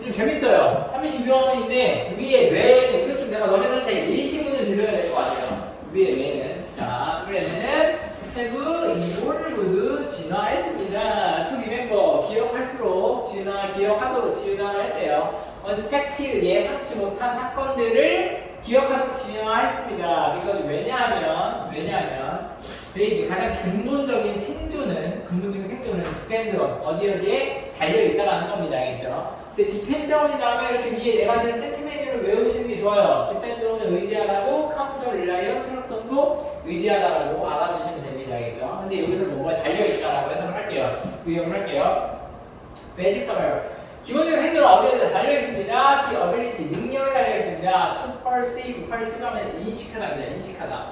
좀 재밌어요. 32번인데 위에 뇌는 이것 좀 내가 너네들한테 예시문을 드려야 될 것 같아요. 위에 뇌는 자 그러면은 have 이걸 모두 진화했습니다. to remember 기억할수록 진화 기억하도록 진화를 했대요. unexpected 예상치 못한 사건들을 기억하도록 진화했습니다. because 왜냐하면 왜냐하면 베이지 가장 근본적인 생존은 근본적인 생존은 on 어디 어디에 달려 있다라는 겁니다. 알겠죠? 근데 on이 나오면 이렇게 위에 네 가지를 세트 메뉴를 외우시는 게 좋아요. 의지하다고 counter reliant trust on도 의지하다라고 알아두시면 됩니다. 알겠죠? 근데 여기서 뭐가 달려 있다라고 해석을 할게요. 의역을 할게요. 베이직 서버 기본적인 생존은 어디에 달려 있습니다. the ability 능력에 달려 있습니다. to perceive perceive하면 인식하다입니다. 인식하다.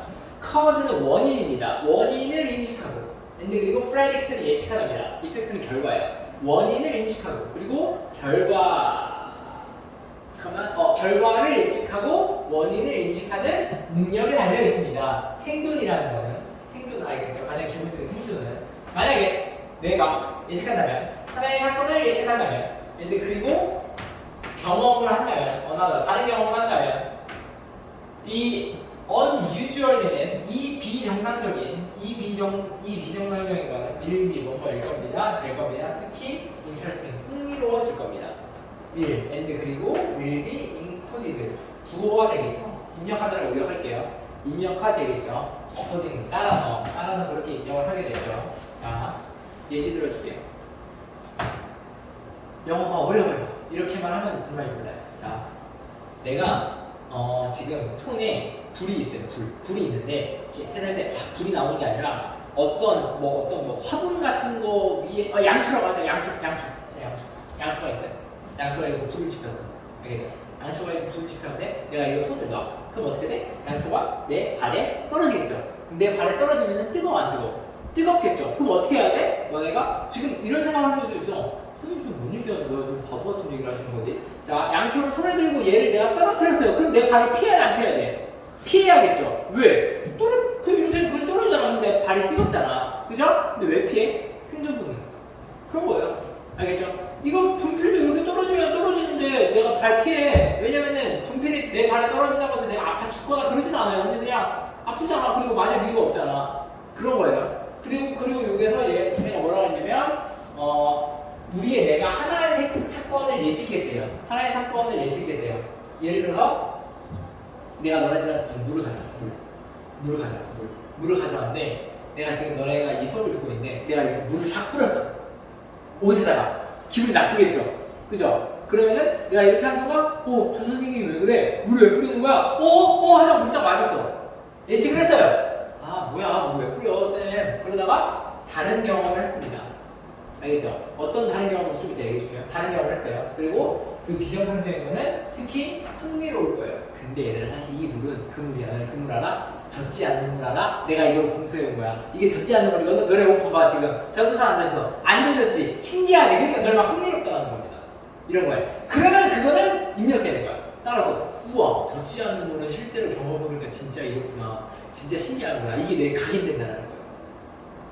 cause는 원인입니다. 원인을 인식하고 and 그리고 predict를 예측하답니다. 이펙트는 결과예요. 원인을 인식하고 그리고 결과 잠깐만 어 결과를 예측하고 원인을 인식하는 능력이 달려 있습니다. 생존이라는 거는 생존 알겠죠? 가장 기본적인 생존은 만약에 내가 예측한다면 하나의 사건을 예측한다면 근데 그리고 경험을 한다면 어나더 다른 경험을 한다면 the unusual은 이 비정상적인 이 비정 이 비정상적인 거는 will be 뭐뭐일 겁니다. 될 겁니다. 특히 interesting 흥미로워질 겁니다. will and 그리고 will be included. 부호가 되겠죠? 입력하다를 의역할게요. 입력화 되겠죠? According. 따라서 따라서 그렇게 입력을 하게 되죠. 자 예시 들어줄게요. 영어가 어려워요. 이렇게만 하면 무슨 몰라요 자 내가 어, 지금 손에 불이 있어요. 불. 불이 있는데 했을 때확 불이 나오는 게 아니라 어떤 뭐 어떤 뭐 화분 같은 거 위에 어, 양초라고 하죠. 양초, 양초, 자, 양초, 양초가 있어요. 양초가 이거 불을 지폈어. 알겠죠? 양초가 이거 불을 지폈는데 내가 이거 손을 놔. 그럼 어떻게 돼? 양초가 내 발에 떨어지겠죠. 내 발에 떨어지면 뜨거워 안 뜨거워? 뜨겁겠죠. 그럼 어떻게 해야 돼? 뭐 내가 지금 이런 생각할 수도 있어. 선생님 지금 뭔 얘기하는 거야? 너무 바보 같은 얘기를 하시는 거지? 자, 양초를 손에 들고 얘를 내가 떨어뜨렸어요. 그럼 내 발이 피해야 돼, 안 피해야 돼? 피해야겠죠. 왜? 떨어, 그 이렇게 불 떨어지잖아. 근데 발이 뜨겁잖아. 그죠? 근데 왜 피해? 생존 본능. 그런 거예요. 알겠죠? 이거 분필도 이렇게 떨어지면 떨어지는데 내가 발 피해. 왜냐면은 분필이 내 발에 떨어진다고 해서 내가 아파 죽거나 그러진 않아요. 근데 그냥 아프잖아. 그리고 맞을 이유가 없잖아. 그런 거예요. 그리고, 그리고 여기서 얘, 내가 뭐라고 했냐면, 어, 우리의 뇌가 하나의 세- 사건을 예측했대요. 하나의 사건을 예측했대요. 예를 들어서 내가 너네들한테 지금 물을 가져왔어. 물. 물을 가져왔어. 물. 물을 가져왔는데 내가 지금 너네가 이 수업을 듣고 있는데 내가 이렇게 물을 싹 뿌렸어. 옷에다가 기분이 나쁘겠죠. 그죠? 그러면은 내가 이렇게 하는 순간 어, 저 선생님이 왜 그래? 물을 왜 뿌리는 거야? 어? 어? 하자고 문짝 맞았어. 예측을 했어요. 아 뭐야 물 왜 뿌려 쌤. 그러다가 다른 경험을 했습니다. 알겠죠? 어떤 다른 경험을 좀 이따 얘기해 줄게요. 다른 경험을 했어요. 그리고 그 비정상적인 거는 특히 흥미로울 거예요. 근데 얘들아 사실 이 물은 그 물이 아니라 그물 알아? 젖지 않는 물 알아? 내가 이걸 공수해 온 거야. 이게 젖지 않는 물이거든. 너네 옷 봐봐 지금. 저수사 앉아있어. 안 젖었지? 신기하지? 그러니까 너네 막 흥미롭다는 겁니다. 이런 거예요. 그러면 그거는 입력되는 거야. 따라서 우와 젖지 않는 물은 실제로 경험해보니까 진짜 이렇구나. 진짜 신기하구나. 이게 내 각인된다는 거예요.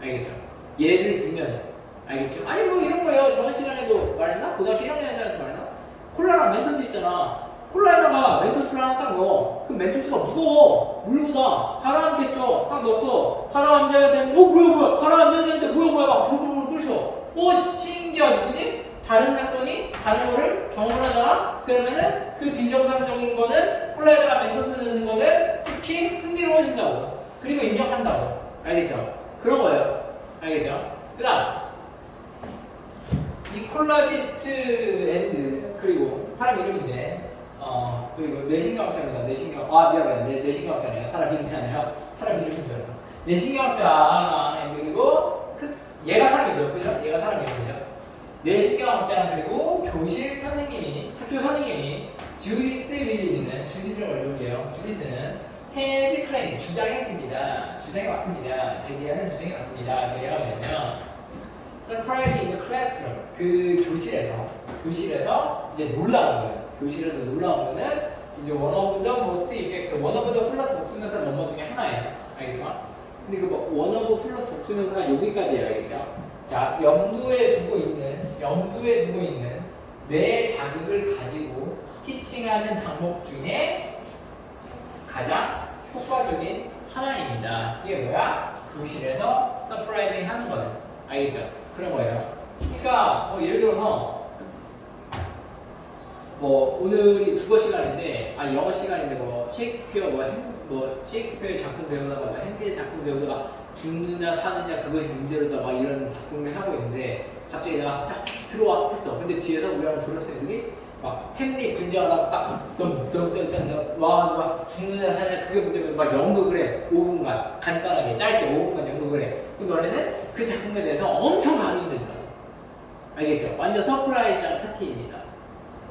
알겠죠? 예를 들면 알겠죠? 아니 뭐 이런 거예요. 저번 시간에도 말했나? 고등학교 1학년 때도 말했나? 콜라랑 멘토스 있잖아. 콜라에다가 멘토스를 하나 딱 넣어. 그럼 멘토스가 무거워. 물보다 가라앉겠죠. 딱 넣었어. 가라앉아야 되는데, 어 뭐야 뭐야. 가라앉아야 되는데 뭐야 뭐야. 막 부글부글 끓여. 오 시- 신기하지, 그지? 다른 사건이 다른 거를 경험을 하잖아. 그러면은 그 비정상적인 거는 콜라에다가 멘토스 넣는 거는 특히 흥미로워진다고. 그리고 입력한다고. 알겠죠? 그런 거예요. 알겠죠? 그 다음 이콜라지스트 앤드 그리고 사람 이름인데 어 그리고 뇌신경학자입니다. 뇌신경 아 미안해. 뇌, 뇌신경학자네요. 사람 이름이 아니라 사람 이름이 뭐야 뇌신경학자 그리고 그, 얘가 사람이죠. 그죠? 얘가 사람이거든요. 뇌신경학자 그리고 교실 선생님이 학교 선생님이 주디스 윌리지는 주디스를 얼굴이에요. 주디스는 헤즈 클레임 주장했습니다. 주장해 왔습니다. 대기하는 주장해 왔습니다. 대기가 뭐냐면 surprise in the classroom 그 교실에서 교실에서 이제 놀라운 거예요. 교실에서 놀라운 거는 이제 one of the most effect, one of the 플러스 복수명사 넘어 중에 하나예요. 알겠죠? 근데 그 뭐, one of 플러스 복수명사가 여기까지예요. 알겠죠? 자, 염두에 두고 있는 염두에 두고 있는 내 자극을 가지고 티칭하는 방법 중에 가장 효과적인 하나입니다. 이게 뭐야? 교실에서 서프라이징 하는 거는 알겠죠? 그런 거예요. 그러니까 뭐 예를 들어서 뭐 오늘이 국어 시간인데 아 영어 시간인데 뭐 셰익스피어 뭐, 햄, 뭐 셰익스피어 작품 배우다가 뭐 햄릿 작품 배우다가 죽느냐 사느냐 그것이 문제로다 막 이런 작품을 하고 있는데 갑자기 내가 쫙 들어와 했어. 근데 뒤에서 우리 하는 졸업생들이 막 햄릿 분장하다가 딱 덤덤덤덤 와가지고 막 죽느냐 사느냐 그게 문제면 막 연극을 해. 5분간. 간단하게. 짧게 5분간 연극을 해. 그럼 너네는 그 작품에 대해서 엄청 강의된다 알겠죠? 완전 서프라이즈한 파티입니다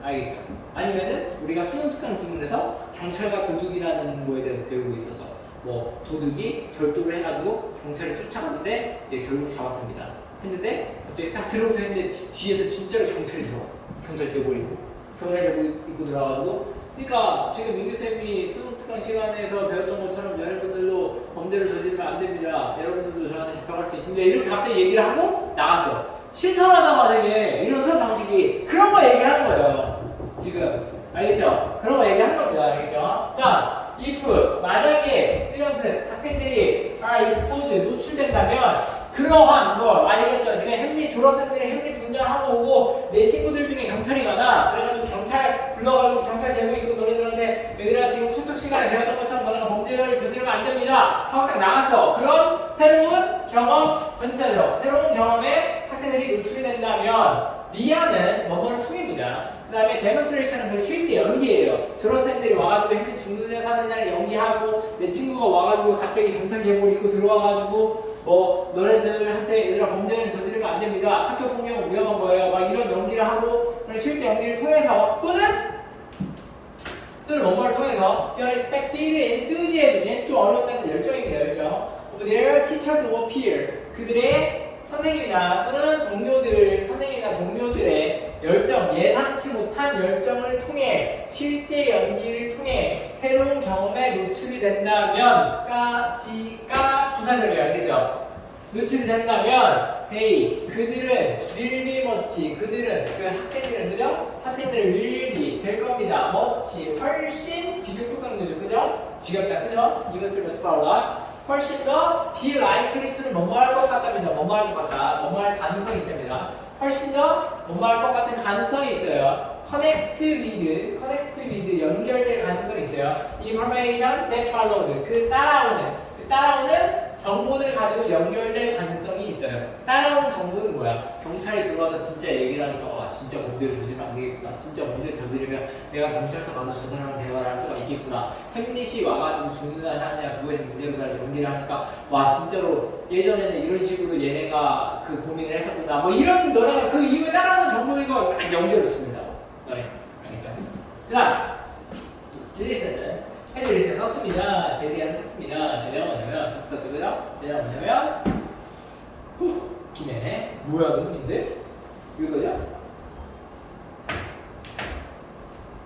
알겠죠? 아니면은 우리가 수능 특강 지문에서 경찰과 도둑이라는 거에 대해서 배우고 있었어. 뭐 도둑이 절도를 해가지고 경찰을 쫓아가는데 이제 결국 잡았습니다. 했는데 갑자기 딱 들어오서 했는데 뒤- 뒤에서 진짜로 경찰이 들어왔어. 경찰 제보리고 경찰 제보 입고 들어와가지고 그러니까 지금 민규 쌤이 수능 특강 시간에서 배웠던 것처럼 여러분들로 범죄를 저지르면 안 됩니다. 여러분들도 저한테 잡혀갈 수 있습니다. 이렇게 갑자기 얘기를 하고 나갔어. 신선하자마자 이게 이런 수업 방식이 그런 거 얘기하는 거예요. 지금 알겠죠? 그런 거 얘기하는 겁니다. 알겠죠? 자, if 만약에 스튜던트 학생들이 are exposed 노출된다면 그러한 거 알겠죠? 지금 햄릿 졸업생들이 햄릿 분장하고 오고 내 친구들 중에 경찰이 많아. 그래가지고 경찰 불러가지고 경찰 제보 있고 너네들한테 얘들아 지금 수특 시간에 배웠던 것처럼 너네가 범죄를 저지르면 안 됩니다. 하고 딱 나갔어. 그럼 새로운 경험 전치사죠. 새로운 경험 노출이 된다면 미아는 뭐뭐를 통입니다. 그 다음에 데몬스트레이션은 그 실제 연기예요. 졸업생들이 와가지고 햇빛 죽느냐 사느냐를 연기하고 내 친구가 와가지고 갑자기 경찰 계곡을 입고 들어와가지고 뭐 너네들한테 얘들아 범죄는 저지르면 안 됩니다. 학교 폭력은 위험한 거예요. 막 이런 연기를 하고 실제 연기를 통해서 또는 쓰는 원어를 통해서 are expected enthusiasm 좀 어려운 데는 열정입니다. 열정. their teachers or peer 그들의 선생님이나 또는 동료들 선생님이나 동료들의 열정 예상치 못한 열정을 통해 실제 연기를 통해 새로운 경험에 노출이 된다면 까지까 부사절이에요 알겠죠? 노출이 된다면 hey 그들은 will much 그들은 그 학생들은 그죠? 학생들은 will 될 겁니다 much 훨씬 비교특강도죠 그죠? 지겹다 그죠? 이것을 much 빨라 훨씬 더 be likely to는 뭐뭐 할 것 같답니다. 뭐뭐 할 것 같다. 뭐뭐 할 가능성이 있답니다. 훨씬 더 뭐뭐 할 것 같은 가능성이 있어요. connect with connect with 연결될 가능성이 있어요. information that followed 그 따라오는 그 따라오는 정보를 가지고 연결될 가능성이 있어요. 따라오는 정보는 뭐야? 경찰이 들어와서 진짜 얘기를 하니까 와 진짜 범죄를 저지르면 안 되겠구나. 진짜 범죄를 저지르면 내가 경찰서 가서 저 사람을 대화를 할 수가 있겠구나. 햄릿이 와가지고 죽느냐 사느냐 그거에서 문제구나를 연기를 하니까 와 진짜로 예전에는 이런 식으로 얘네가 그 고민을 했었구나. 뭐 이런 너네가 그 이후에 따라오는 정보들과 막 연결을 했습니다. 너네 알겠죠? 그다음 드레스는 헤드리스 썼습니다. 대대안 썼습니다. 대대가 뭐냐면 접사 뜨그라 대대가 뭐냐면 후 김해 뭐야 너무 긴데? 이거냐?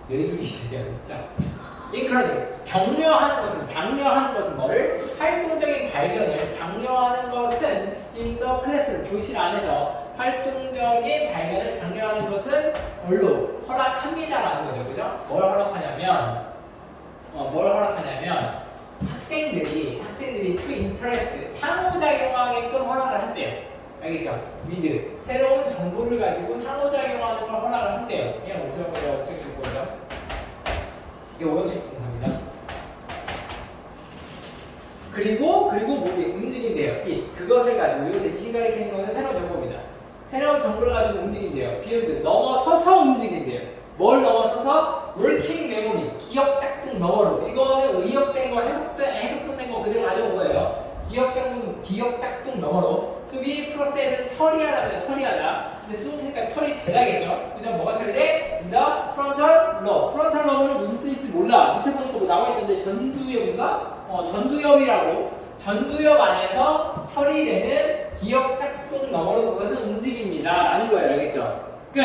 내리기 대대안 자 encourage 격려하는 것은 장려하는 것은 뭐를? 활동적인 발견을. 장려하는 것은 in the 교실 안에서 활동적인 발견을 장려하는 것은 뭘로? 허락합니다라는 거죠, 그죠? 뭘 허락하냐면 어, 뭘 허락하냐면 학생들이 학생들이 to interest 상호작용하게끔 허락을 한대요. 알겠죠? with 새로운 정보를 가지고 상호작용하는 걸 허락을 한대요. 그냥 오정을 object 거죠. 이게 오형식 공부입니다. 그리고 그리고 몸이 움직인대요. 이 그것을 가지고 여기서 이 시간에 캐는 거는 새로운 정보입니다. 새로운 정보를 가지고 움직인대요. 비율드 넘어서서 움직인대요. 뭘 넘어서서 working memory 기억 짝꿍 너머로 이거는 의역된 거 해석된 해석된 거 그대로 가져온 거예요. 기억 짝꿍 기억 짝꿍 너머로 to be process 처리하다 처리하다. 근데 수능이니까 처리되다겠죠. 그죠? 뭐가 처리돼? The frontal lobe. frontal lobe는 무슨 뜻인지 몰라. 밑에 보니까 뭐 나와 있던데 전두엽인가? 어 전두엽이라고. 전두엽 안에서 처리되는 기억 짝꿍 너머로 그것은 움직입니다. 라는 거예요. 알겠죠? 끝.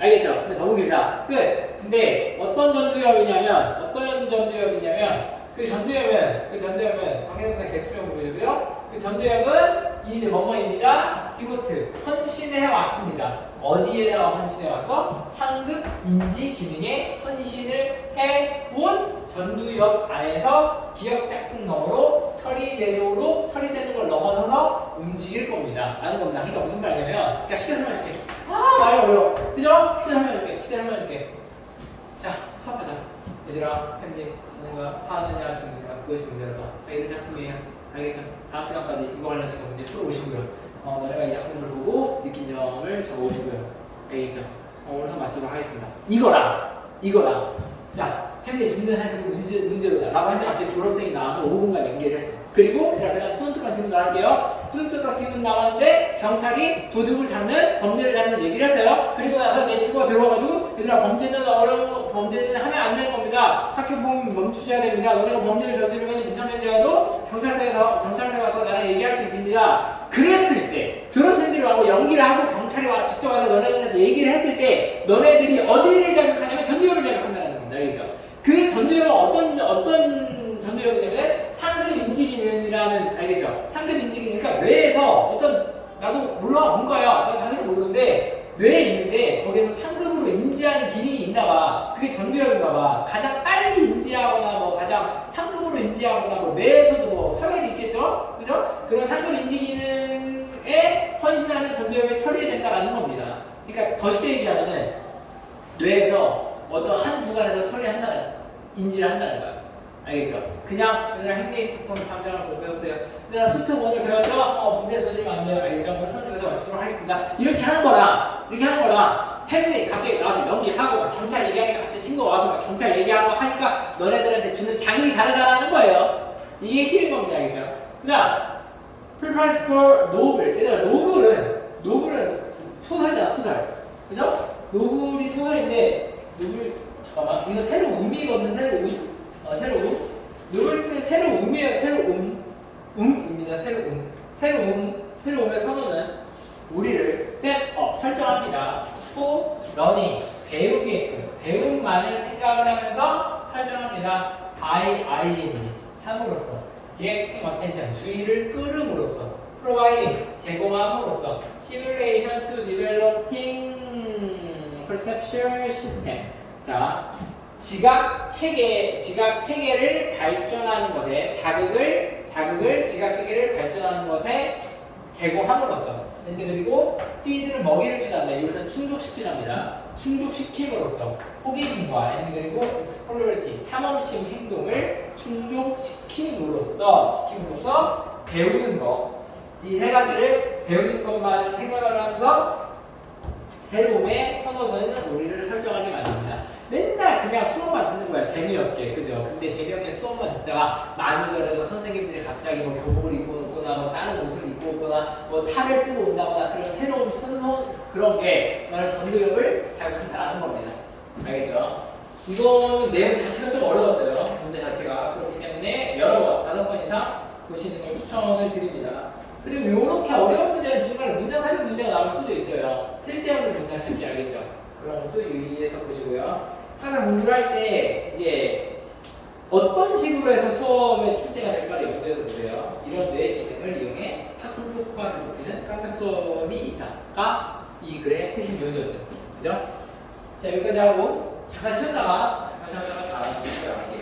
알겠죠? 근데 너무 길다. 끝. 근데 어떤 전두엽이냐면 어떤 전두엽이냐면 그 전두엽은 그 전두엽은 방해동사 개수형이고요. 그 전두엽은 이제 뭐뭐입니다. 디보트 헌신해 왔습니다. 어디에다가 헌신해 왔어? 상급 인지 기능에 헌신을 해온 전두엽 안에서 기억 작품 너머로 처리 내로로 처리되는 걸 넘어서서 움직일 겁니다. 라는 겁니다. 그러니까 무슨 말이냐면, 그러니까 쉽게 설명해줄게. 아, 말이 어려워. 그죠? 쉽게 설명해줄게. 쉽게 설명해줄게. 자, 수업하자. 얘들아, 햄님, 사느냐, 사느냐, 죽느냐, 그것이 문제라다. 자, 이런 작품이에요. 알겠죠? 다음 시간까지 이거 관련된 거 문제 풀어오시고요. 어, 너네가 이 작품을 보고 느낀 점을 적어오시고요. 알겠죠? 어, 오늘 수업 마치도록 하겠습니다. 이거랑, 이거랑. 자, 햄리 진단할 그 문제, 문제로다. 라고 했는데 갑자기 졸업생이 나와서 5분간 연기를 했어. 그리고 얘들아, 그냥 푸른특강 질문 나갈게요. 푸른특강 질문 나왔는데 경찰이 도둑을 잡는, 범죄를 잡는 얘기를 했어요. 그리고 나서 내 친구가 들어와가지고 얘들아, 범죄는 어려운, 범죄는 하면 안 되는 겁니다. 학교 보면 멈추셔야 됩니다. 너네가 범죄를 저지르면 미성년자여도 경찰서에서, 경찰서에 와서 나랑 얘기할 수 있습니다. 그랬을 때 졸업생들이 와고 연기를 하고 경찰이 와 직접 와서 너네들한테 얘기를 했을 때 너네들이 어디를 자극하냐면 전두엽을 자극한다는 겁니다. 알겠죠? 그 전두엽은 어떤 어떤 전두엽이냐면 기능이라는 알겠죠? 상급 인지 기능 그러니까 뇌에서 어떤 나도 몰라 뭔가야 나 자세히 모르는데 뇌에 있는데 거기에서 상급으로 인지하는 기능이 있나 봐. 그게 전두엽인가 봐. 가장 빨리 인지하거나 뭐 가장 상급으로 인지하거나 뭐 뇌에서도 뭐 서열이 있겠죠? 그죠? 그런 상급 인지 기능에 헌신하는 전두엽이 처리된다라는 겁니다. 그러니까 더 쉽게 얘기하면은 뇌에서 어떤 한 구간에서 처리한다는 인지를 한다는 거야. 알겠죠? 그냥 오늘 행리 특권 탐정을 공부해보세요. 내가 수트 오늘 배웠죠? 어, 범죄 저지르면 안 돼요. 알겠죠? 오늘 설명에서 마치도록 하겠습니다. 이렇게 하는 거랑, 이렇게 하는 거랑, 행리 갑자기 나와서 연기하고, 막 경찰 얘기하니까 갑자기 친구 와서 막 경찰 얘기하고 하니까 너네들한테 주는 자극이 다르다라는 거예요. 이게 핵심인 겁니다. 알겠죠? 그냥, Prepares for Novel. 얘들아, 노블은, 노블은 소설이야, 소설. 그죠? 노블이 소설인데, 노블, 잠깐만. 이거 새로 음이거든, 새로 음. 어, 새로 음. 노블스는 새로 음이에요, 새로 음. 음입니다, 새로 음. 새로 음, 새로 음의 선언은 우리를 셋업, 설정합니다. for learning, 배우게끔, 배움만을 생각을 하면서 설정합니다. by ing, 함으로써. directing attention, 주의를 끌음으로써. providing, 제공함으로써. simulation to developing perceptual system. 자, 지각 체계, 지각 체계를 발전하는 것에 자극을 자극을 지각 체계를 발전하는 것에 제공함으로써. 근데 그리고 feed는 먹이를 주단다. 이것은 충족시키답니다. 충족시킴으로써 호기심과 그리고 explorative 탐험심 행동을 충족시킴으로써 시킴으로써 배우는 것. 이세 가지를 배우는 것만 생각을 하면서 새로움의 선호는 우리를 설정하게 만듭니다. 맨날 그냥 수업만 듣는 거야 재미없게 그죠? 근데 재미없게 수업만 듣다가 만우절에서 선생님들이 갑자기 뭐 교복을 입고 오거나 뭐 다른 옷을 입고 오거나 뭐 탈을 쓰고 온다거나 그런 새로운 선선 그런 게 나를 전도력을 자극한다는 겁니다. 알겠죠? 이거는 내용 자체가 좀 어려웠어요. 문제 자체가 그렇기 때문에 여러 번 다섯 번 이상 보시는 걸 추천을 드립니다. 그리고 이렇게 어려운 문제는 중간에 문장 살림 문제가 나올 수도 있어요. 쓸데없는 문장 찾기 알겠죠? 그런 것도 유의해서 보시고요. 항상 공부를 할 때 이제 어떤 식으로 해서 수업에 출제가 될까를 염두에 두세요. 이런 뇌 기능을 이용해 학습 효과를 높이는 깜짝 수업이 있다가 이 글의 핵심 요지였죠. 그죠? 자 여기까지 하고 잠깐 쉬었다가 잠깐 쉬었다가 다음 주에